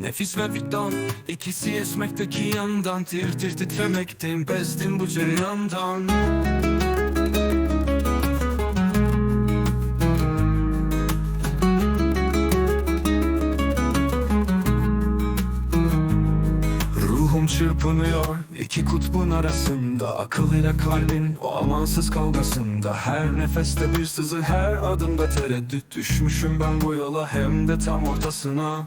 Nefis ve vicdan ikisi esmekteki yandan. Tir tir titremekteyim bezdim bu cereyandan Ruhum çırpınıyor iki kutbun arasında. Akıl ile kalbin o amansız kavgasında. Her nefeste bir sızı her adımda tereddüt. Düşmüşüm ben bu yola hem de tam ortasına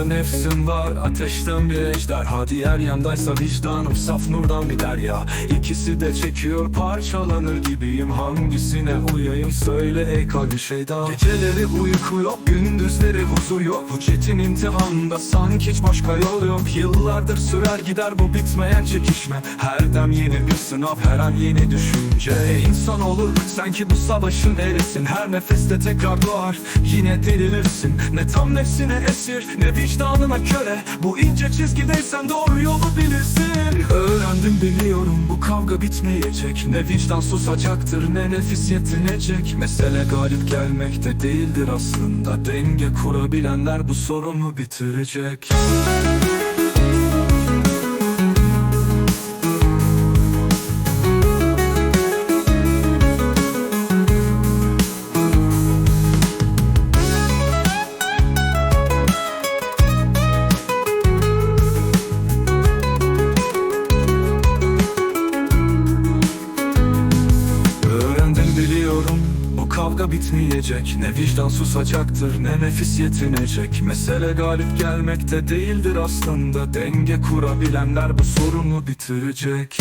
yanımda nefsim var ateşten bir ejderha. Diğer yandaysa vicdanım saf nurdan bir derya. İkisi de çekiyor parçalanır gibiyim. Hangisine uyayım söyle ey kalbi şeyda. Geceleri uyku yok gündüzleri huzur yok. Bu çetin imtihanda sanki hiç başka yol yok. Yıllardır sürer gider bu bitmeyen çekişme. Her dem yeni bir sınav her an yeni düşünce. İnsan olur sanki bu savaşın erisin. Her nefeste tekrar doğar yine delilirsin Ne tam nefsine esir ne vicdanına köle Bu ince çizgideysen doğru yolu bilirsin. Öğrendim biliyorum bu kavga bitmeyecek. Ne vicdan susacaktır ne nefis yetinecek. Mesele galip gelmekte değildir aslında. Denge kurabilenler bu sorunu bitirecek. Öğrendim kavga bitmeyecek. Ne vicdan susacaktır ne nefis yetinecek. Mesele galip gelmekte değildir aslında. Denge kurabilenler bu sorunu bitirecek